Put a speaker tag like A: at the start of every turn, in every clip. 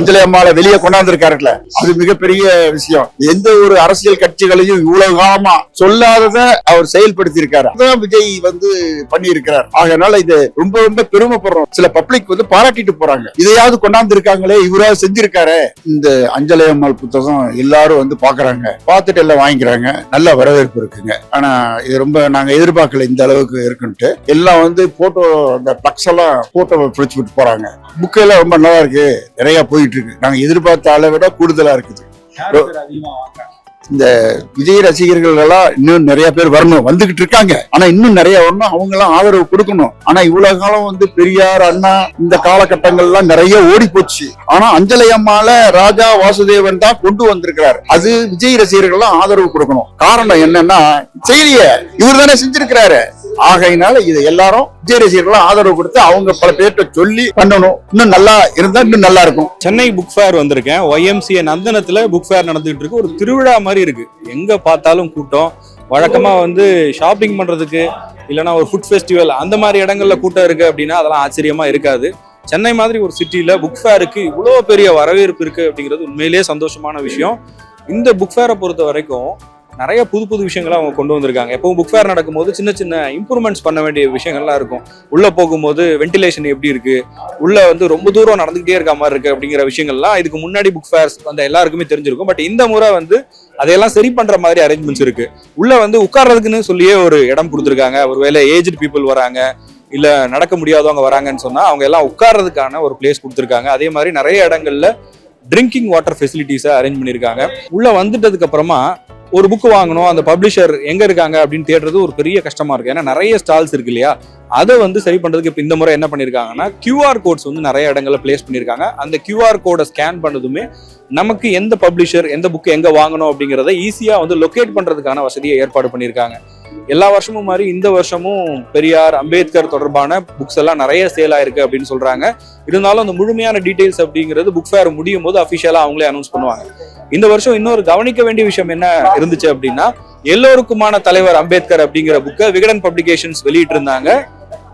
A: அஞ்சலி அம்மாவை வெளியே கொண்டாந்துருக்காருல்ல அது மிகப்பெரிய விஷயம். எந்த ஒரு அரசியல் கட்சிகளையும் இவ்வளவு காலமா சொல்லாதத அவர் செயல்படுத்தி இருக்காரு அதான் விஜய் வந்து பண்ணி இருக்கிறார் அதனால இது ரொம்ப ரொம்ப பெருமைப்படுறோம். சில பப்ளிக் வந்து பாராட்டிட்டு போறாங்க. இதையாவது கொண்டாந்து இருக்காங்களே இவராவது செஞ்சிருக்காரு. இந்த அஞ்சலி அம்மாள் புத்தகம் எல்லாரும் வந்து பாக்குறாங்க. பார்த்துட்டு எல்லாம் வாங்கிக்கிறாங்க. நல்ல வரவேற்பு இருக்குங்க. ஆனா இது ரொம்ப நாங்க எதிர்பார்க்கல இந்த அளவுக்கு இருக்குன்ட்டு. எல்லாம் வந்து போட்டோ அந்த பிளக்ஸ் எல்லாம் போட்டோ பிடிச்சு விட்டு போறாங்க. புக்கெல்லாம் ரொம்ப நல்லா இருக்கு. நிறைய போயிட்டு இருக்கு நாங்க எதிர்பார்த்த அளவை விட கூடுதலா இருக்குது. இந்த விஜய் ரசிகர்கள் எல்லாம் இன்னும் நிறைய பேர் வரணும். வந்துகிட்டு இருக்காங்க. ஆனா இன்னும் நிறைய வரணும். அவங்க எல்லாம் ஆதரவு கொடுக்கணும். ஆனா இவ்வளவு காலம் வந்து பெரியார் அண்ணா இந்த காலகட்டங்கள்லாம் நிறைய ஓடி போச்சு. ஆனா அஞ்சலி அம்மால ராஜா வாசுதேவன் தான் கொண்டு வந்திருக்கிறார். அது விஜய் ரசிகர்கள் எல்லாம் ஆதரவு கொடுக்கணும். காரணம் என்னன்னா செய்திய இவர் தானே செஞ்சிருக்கிறாரு. ஆகையினால இதை எல்லாரும் விஜய் ரசிகர்கள் ஆதரவு கொடுத்து அவங்க பல பேர்கிட்ட சொல்லி பண்ணணும். இன்னும் நல்லா இருந்தா இன்னும் நல்லா இருக்கும்.
B: சென்னை புக் ஃபேர் வந்திருக்கேன். ஒய்எம்சிஏ நந்தனத்துல புக் ஃபேர் நடந்துகிட்டு இருக்கு. ஒரு திருவிழா மாதிரி இருக்கு. எங்க பார்த்தாலும் கூட்டம். வழக்கமா வந்து ஷாப்பிங் பண்றதுக்கு இல்லைன்னா ஒரு ஃபுட் ஃபெஸ்டிவல் அந்த மாதிரி இடங்கள்ல கூட்டம் இருக்கு அப்படின்னா அதெல்லாம் ஆச்சரியமா இருக்காது. சென்னை மாதிரி ஒரு சிட்டியில் புக் ஃபேருக்கு இவ்வளோ பெரிய வரவேற்பு இருக்கு அப்படிங்கிறது உண்மையிலேயே சந்தோஷமான விஷயம். இந்த புக் ஃபேரை பொறுத்த வரைக்கும் நிறைய புது புது விஷயங்களை அவங்க கொண்டு வந்திருக்காங்க. எப்பவும் புக் ஃபேர் நடக்கும்போது சின்ன சின்ன இம்ப்ரூவ்மெண்ட்ஸ் பண்ண வேண்டிய விஷயங்கள்லாம் இருக்கும். உள்ளே போகும்போது வென்டிலேஷன் எப்படி இருக்கு? உள்ளே வந்து ரொம்ப தூரம் நடந்துகிட்டே இருக்க மாதிரி இருக்கு அப்படிங்கிற விஷயங்கள்லாம் இதுக்கு முன்னாடி புக் ஃபேர்ஸ் வந்த எல்லாருக்குமே தெரிஞ்சிருக்கும். பட் இந்த முறை வந்து அதையெல்லாம் சரி பண்ற மாதிரி அரேஞ்ச்மெண்ட்ஸ் இருக்கு. உள்ள வந்து உட்கார்றதுக்குன்னு சொல்லியே ஒரு இடம் கொடுத்துருக்காங்க. ஒருவேளை ஏஜ்டு பீப்புள் வராங்க இல்ல நடக்க முடியாதவங்க வராங்கன்னு சொன்னா அவங்க எல்லாம் உட்கார்றதுக்கான ஒரு பிளேஸ் கொடுத்துருக்காங்க. அதே மாதிரி நிறைய இடங்கள்ல ட்ரிங்கிங் வாட்டர் ஃபெசிலிட்டிஸை அரேஞ்ச் பண்ணியிருக்காங்க. உள்ள வந்துட்டதுக்கு அப்புறமா ஒரு புக் வாங்கணும் அந்த பப்ளிஷர் எங்க இருக்காங்க அப்படின்னு தேடுறது ஒரு பெரிய கஷ்டமா இருக்கு. ஏன்னா நிறைய ஸ்டால்ஸ் இருக்கு இல்லையா? அதை வந்து சரி பண்றதுக்கு இப்போ இந்த முறை என்ன பண்ணியிருக்காங்கன்னா கியூஆர் கோட்ஸ் வந்து நிறைய இடங்கள்ல பிளேஸ் பண்ணியிருக்காங்க அந்த கியூஆர் கோடை ஸ்கேன் பண்ணதுமே நமக்கு எந்த பப்ளிஷர் எந்த புக் எங்க வாங்கணும் அப்படிங்கிறத ஈஸியா வந்து லொகேட் பண்றதுக்கான வசதியை ஏற்பாடு பண்ணியிருக்காங்க எல்லா வருஷமும் மாதிரி இந்த வருஷமும் பெரியார் அம்பேத்கர் தொடர்பான புக்ஸ் எல்லாம் நிறைய சேல் ஆயிருக்கு அப்படின்னு சொல்றாங்க. இருந்தாலும் அந்த முழுமையான டீடைல்ஸ் அப்படிங்கிறது புக் ஃபேர் முடியும் போது அஃபிஷியலா அவங்களே அனௌன்ஸ் பண்ணுவாங்க. இந்த வருஷம் இன்னொரு கவனிக்க வேண்டிய விஷயம் என்ன இருந்துச்சு அப்படின்னா எல்லோருக்குமான தலைவர் அம்பேத்கர் அப்படிங்கிற புக்கை விகடன் பப்ளிகேஷன்ஸ் வெளியிட்டு இருந்தாங்க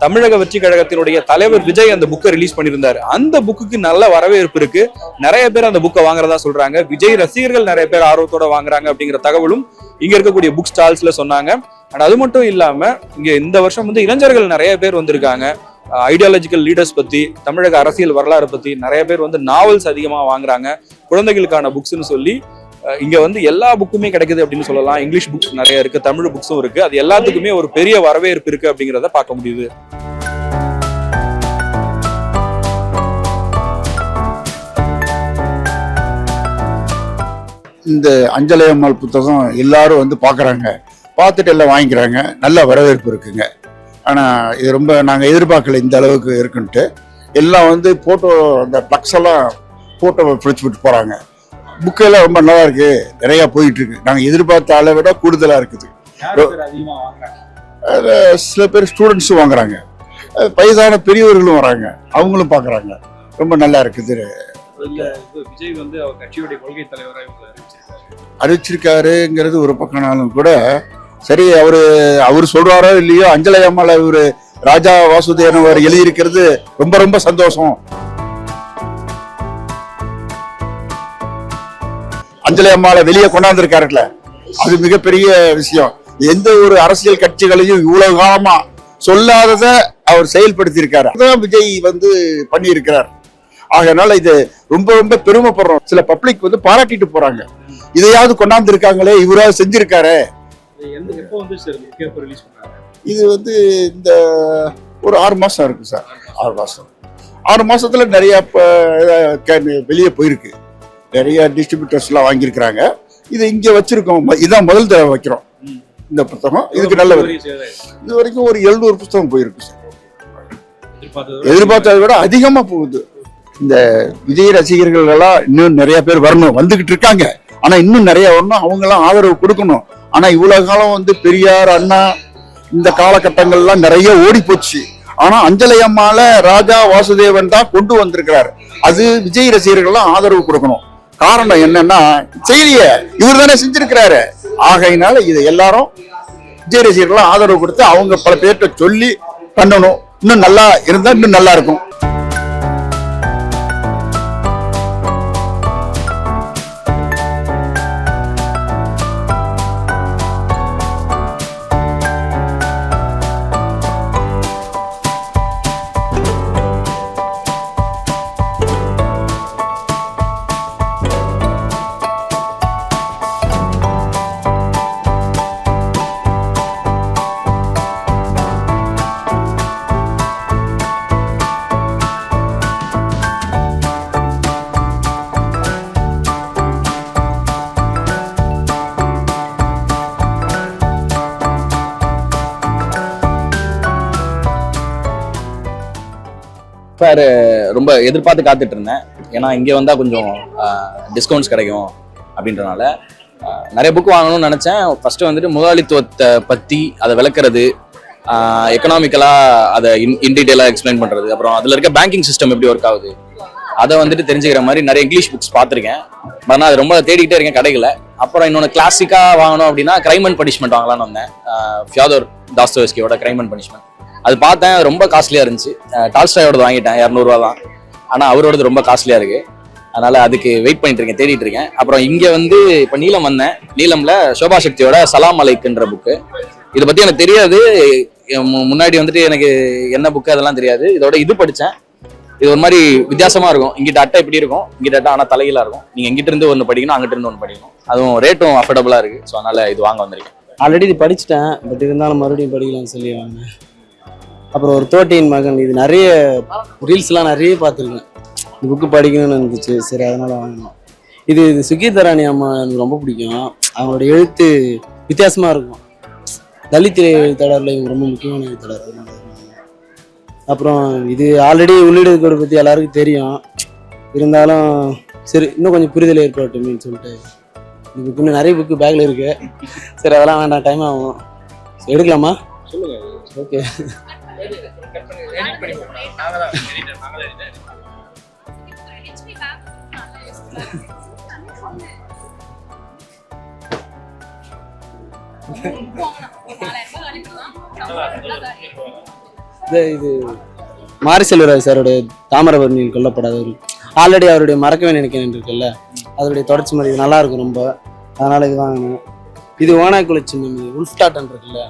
B: தமிழக வெற்றி கழகத்தினுடைய தலைவர் விஜய் அந்த புக்கை ரிலீஸ் பண்ணியிருந்தாரு. அந்த புக்குக்கு நல்ல வரவேற்பு இருக்கு. நிறைய பேர் அந்த புக்கை வாங்குறதா சொல்றாங்க. விஜய் ரசிகர்கள் நிறைய பேர் ஆர்வத்தோட வாங்குறாங்க அப்படிங்கிற தகவலும் இங்க இருக்கக்கூடிய புக் ஸ்டால்ஸ்ல சொன்னாங்க. அண்ட் அது மட்டும் இல்லாம இங்க இந்த வருஷம் வந்து இளைஞர்கள் நிறைய பேர் வந்திருக்காங்க. ஐடியாலஜிக்கல் லீடர்ஸ் பத்தி தமிழக அரசியல் வரலாறு பத்தி நிறைய பேர் வந்து நாவல்ஸ் அதிகமா வாங்குறாங்க. குழந்தைகளுக்கான புக்ஸ்னு சொல்லி இங்கே இங்க வந்து எல்லா புக்குமே கிடைக்குது அப்படின்னு சொல்லலாம். இங்கிலீஷ் புக்ஸ் நிறைய இருக்கு தமிழ் புக்ஸும் இருக்கு. அது எல்லாத்துக்குமே ஒரு பெரிய வரவேற்பு இருக்கு அப்படிங்கிறத பார்க்க முடியுது.
A: இந்த அஞ்சலையம்மாள் புத்தகம் எல்லாரும் வந்து பாக்குறாங்க பார்த்துட்டு எல்லாம் வாங்கிக்கிறாங்க. நல்ல வரவேற்பு இருக்குங்க. ஆனா இது ரொம்ப நாங்க எதிர்பார்க்கல இந்த அளவுக்கு இருக்குன்ட்டு. எல்லாம் வந்து போட்டோ அந்த பிளக்ஸ் எல்லாம் போட்டோ பிடிச்சு விட்டு போறாங்க. புக் எல்லாம் ரொம்ப நல்லா இருக்கு. நிறைய போயிட்டு இருக்கு. நாங்க எதிர்பார்த்த அளவை விட கூடுதலா இருக்குது. அதுல சில பேர் ஸ்டூடெண்ட்ஸும் வாங்குறாங்க. வயதான பெரியவர்களும் வராங்க. அவங்களும் பாக்குறாங்க. ரொம்ப நல்லா இருக்குது.
B: விஜய் வந்து அவர் கட்சியுடைய கொள்கை தலைவராக
A: அறிவிச்சிருக்காருங்கிறது ஒரு பக்கம்னாலும் கூட சரி அவரு அவர் சொல்றாரோ இல்லையோ அஞ்சலி அம்மாள் இவர் ராஜா வாசுதேவன் அவர் எழுதியிருக்கிறது ரொம்ப ரொம்ப சந்தோஷம். அஞ்சலி அம்மாவை வெளியே கொண்டாந்துருக்காருல்ல அது மிகப்பெரிய விஷயம். எந்த ஒரு அரசியல் கட்சிகளையும் இவ்வளவு காலமா சொல்லாதத அவர் செயல்படுத்தி இருக்காரு அதான் விஜய் வந்து பண்ணி இருக்கிறார் இது ரொம்ப ரொம்ப பெருமைப்படுறோம். சில பப்ளிக் வந்து பாராட்டிட்டு போறாங்க. இதையாவது கொண்டாந்து இருக்காங்களே இவராவது செஞ்சிருக்காரு.
B: எப்போ வந்து சார் பேப்பர் ரிலீஸ் பண்ணாங்க?
A: இது வந்து இந்த ஒரு ஆறு மாசம் இருக்கு சார். ஆறு மாசம். ஆறு மாசத்துல நிறைய ப- கே- வெளியே போயிருக்கு. நிறைய டிஸ்ட்ரிபியூட்டர்ஸ் எல்லாம் வாங்கியிருக்கிறாங்க. இது இங்க வச்சிருக்கோம். இதான் முதல் தடவை வைக்கிறோம். இந்த புத்தகம். இதுக்கு நல்ல. இது வரைக்கும் ஒரு எழுநூறு புத்தகம் போயிருக்கு சார். எதிர்பார்த்ததை விட அதிகமா போகுது. இந்த விஜய் ரசிகர்கள் எல்லாம் இன்னும் நிறைய பேர் வரணும். வந்துகிட்டு இருக்காங்க. ஆனா இன்னும் நிறைய வரணும். அவங்க எல்லாம் ஆதரவு கொடுக்கணும். ஆனா இவ்வளவு காலம் வந்து பெரியார் அண்ணா இந்த காலகட்டங்கள்லாம் நிறைய ஓடி போச்சு ஆனா அஞ்சலை அம்மால ராஜா வாசுதேவன் தான் கொண்டு வந்திருக்கிறார். அது விஜய் ரசிகர்கள்லாம் ஆதரவு கொடுக்கணும். காரணம் என்னன்னா செய்திய இவர் தானே செஞ்சிருக்கிறாரு. ஆகையினால இதை எல்லாரும் விஜய் ரசிகர்கள்லாம் ஆதரவு கொடுத்து அவங்க பல பேர்கிட்ட சொல்லி பண்ணணும். இன்னும் நல்லா இருந்தா இன்னும் நல்லா இருக்கும்.
C: ஃபேர் ரொம்ப எதிர்பார்த்து காத்துட்டு இருந்தேன். ஏன்னா இங்கே வந்தால் கொஞ்சம் டிஸ்கவுண்ட்ஸ் கிடைக்கும் அப்படின்றனால நிறைய புக் வாங்கணும்னு நினச்சேன். ஃபஸ்ட்டு வந்துட்டு முதலாளித்துவத்தை பற்றி அதை விளக்குறது எக்கனாமிக்கலாக அதை இன் இன் டீட்டெயிலாக எக்ஸ்பிளைன் பண்ணுறது அப்புறம் அதில் இருக்க பேங்கிங் சிஸ்டம் எப்படி ஒர்க் ஆகுது அதை வந்துட்டு தெரிஞ்சுக்கிற மாதிரி நிறைய இங்கிலீஷ் புக்ஸ் பார்த்துருக்கேன். ஆனால் அது ரொம்ப தேடிக்கிட்டே இருக்கேன் கிடைக்கல அப்புறம் இன்னொன்று கிளாசிக்காக வாங்கணும் அப்படின்னா கிரைம் அண்ட் பனிஷ்மெண்ட் வாங்கலாம்னு வந்தேன். ஃபியாதோர் தாஸ்தோஸ்கியோட கிரைம் அண்ட் பனிஷ்மெண்ட் அது பார்த்தேன் ரொம்ப காஸ்ட்லியாக இருந்துச்சு. டால்ஸ்டாயோட வாங்கிட்டேன் இரநூறுவா தான் ஆனால் அவரோடது ரொம்ப காஸ்ட்லியாக இருக்குது அதனால் அதுக்கு வெயிட் பண்ணிட்டு இருக்கேன் தேடிட்டு இருக்கேன். அப்புறம் இங்கே வந்து இப்போ நீலம் வந்தேன். நீலமில் சோபா சக்தியோட சலாம் அலைக்குன்ற புக்கு இதை பற்றி எனக்கு தெரியாது. மு- முன்னாடி வந்துட்டு எனக்கு என்ன புக்கு அதெல்லாம் தெரியாது. இதோட இது படித்தேன் இது ஒரு மாதிரி வித்தியாசமாக இருக்கும். இங்கிட்ட அட்டை இப்படி இருக்கும் இங்கிட்ட அட்டை ஆனால் தலையிலாக இருக்கும். நீங்கள் இங்கிட்ட இருந்து ஒன்று படிக்கணும் அங்கிட்ட இருந்து ஒன்று படிக்கணும். அதுவும் ரேட்டும் அஃபோர்டபுளாக இருக்குது ஸோ அதனால் இது வாங்க வந்திருக்கேன்.
D: ஆல்ரெடி இது படிச்சிட்டேன். பட் இருந்தாலும் மறுபடியும் படிக்கலாம்னு சொல்லி வாங்க அப்புறம் ஒரு தோட்டியின் மகன். இது நிறைய ரீல்ஸ்லாம் நிறைய பார்த்துருக்கேன். இந்த புக்கு படிக்கணும்னு இருந்துச்சு. சரி அதனால வாங்கினோம். இது இது சுகீதராணி அம்மா எனக்கு ரொம்ப பிடிக்கும். அவங்களோட எழுத்து வித்தியாசமா இருக்கும். தலித் எழுத்தாளர்ல இவங்க ரொம்ப முக்கியமான எழுத்தாளர். இது. அப்புறம் இது ஆல்ரெடி உள்ளீடுகளை பற்றி எல்லாருக்கும் தெரியும். இருந்தாலும் சரி இன்னும் கொஞ்சம் புரிதல் ஏற்பட்டுமேன்னு சொல்லிட்டு இந்த புக்கு இன்னும் நிறைய புக்கு பேக்கில் இருக்கு. சரி அதெல்லாம் வேண்டாம் டைம் ஆகும். எடுக்கலாமா?
B: சொல்லுங்க.
D: ஓகே இது இது மாரி செல்வராஜ் சாரோட தாமிரபரணியில் கொல்லப்படாதவர் ஆல்ரெடி அவருடைய மறக்கவே நினைக்கிறேன் இருக்குல்ல அதோடைய தொடர்ச்சி மாதிரி இது நல்லா இருக்கும் ரொம்ப. அதனால இது. வாங்கினேன் இது சின்னம் இது உல்ஃப்டாட்டன் இருக்குல்ல?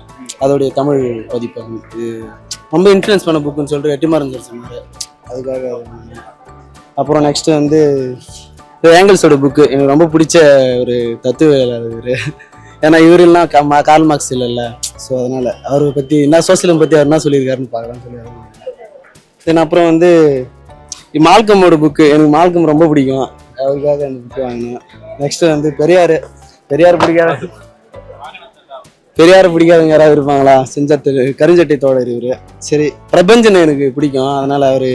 D: அதோடைய தமிழ் பதிப்பகம். இது ரொம்ப இன்ஃப்ளூயன்ஸ் பண்ண புக்குன்னு சொல்லிட்டு வெட்டிமாறன் சார் சொன்னார். அதுக்காக. அப்புறம் நெக்ஸ்ட் வந்து ஏங்கல்ஸோட புக்கு எனக்கு ரொம்ப பிடிச்ச ஒரு தத்துவ இவர். ஏன்னா இவரெல்லாம் க- கார்ல் மார்க்ஸ் இல்லைல்ல. ஸோ அதனால அவரை பற்றி என்ன சோசியலம் பற்றி அவர் என்ன சொல்லியிருக்காருன்னு பார்க்கலாம் சொல்லி தென் அப்புறம் வந்து மால்கமோட புக்கு எனக்கு மால்கம் ரொம்ப பிடிக்கும். அவருக்காக அந்த புக்கு வாங்கினேன். நெக்ஸ்ட் வந்து பெரியார். பெரியார் பிடிக்காத பெரியார் பிடிக்காதவங்க யாராவது இருப்பாங்களா? செஞ்சட்டு கருஞ்சட்டை தோழர் இவரு சரி பிரபஞ்சன் எனக்கு பிடிக்கும். அதனால அவரு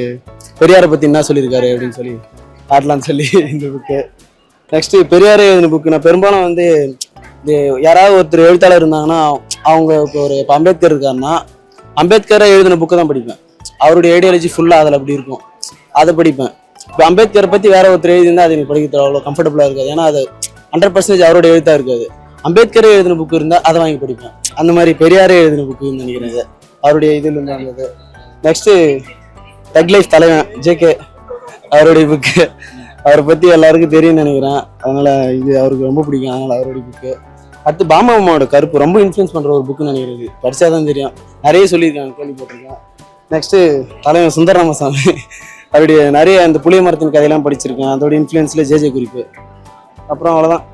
D: பெரியாரை பத்தி என்ன சொல்லியிருக்காரு அப்படின்னு சொல்லி காட்டலாம்னு சொல்லி இந்த புக்கு நெக்ஸ்ட் பெரியார் எழுதின புக்கு நான் பெரும்பாலும் வந்து இது யாராவது ஒருத்தர் எழுத்தாளர் இருந்தாங்கன்னா அவங்க இப்போ ஒரு இப்போ அம்பேத்கர் இருக்காருன்னா அம்பேத்கரை எழுதின புக்கு தான் படிப்பேன். அவருடைய ஐடியாலஜி ஃபுல்லாக அதில் அப்படி இருக்கும். அதை படிப்பேன். இப்போ அம்பேத்கரை பற்றி வேற ஒருத்தர் எழுதியிருந்தால் அது எனக்கு படிக்கிறது அவ்வளோ கம்ஃபர்டபுளாக இருக்காது. ஏன்னா அது ஹண்ட்ரட் பர்சன்டேஜ் அவருடைய எழுத்தாக இருக்காது. அம்பேத்கரே எழுதின புக்கு இருந்தால் அதை வாங்கி படிப்பேன். அந்த மாதிரி பெரியாரே எழுதின புக்குன்னு நினைக்கிறேன் இது அவருடைய இதில் இருந்தது நெக்ஸ்ட்டு தக் லைஃப் தலைவன் ஜேகே அவருடைய புக்கு அவரை பற்றி எல்லாருக்கும் தெரியும்னு நினைக்கிறேன். அதனால் இது அவருக்கு ரொம்ப பிடிக்கும். அதனால் அவருடைய புக்கு அடுத்து பாமா அம்மாவோட கருப்பு ரொம்ப இன்ஃப்ளூயன்ஸ் பண்ணுற ஒரு புக்குன்னு நினைக்கிறது படிச்சாதான் தெரியும். நிறைய சொல்லியிருக்காங்க கேள்விப்பட்டிருக்கேன். நெக்ஸ்ட்டு தலைவன் சுந்தர ராமசாமி அவருடைய நிறைய அந்த புளிய மரத்தின் கதையெல்லாம் படிச்சிருக்கேன். அதோட இன்ஃப்ளூயன்ஸில் ஜேஜே குறிப்பு. அப்புறம் அவ்வளோதான்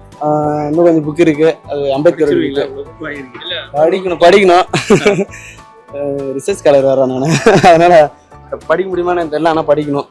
D: இன்னும் கொஞ்சம் புக் இருக்கு. அது அம்பேத்கர் படிக்கணும் படிக்கணும். ரிசர்ச் ஸ்காலர் வேற நான். அதனால படிக்க முடியுமான்னு தெரியல ஆனால் படிக்கணும்.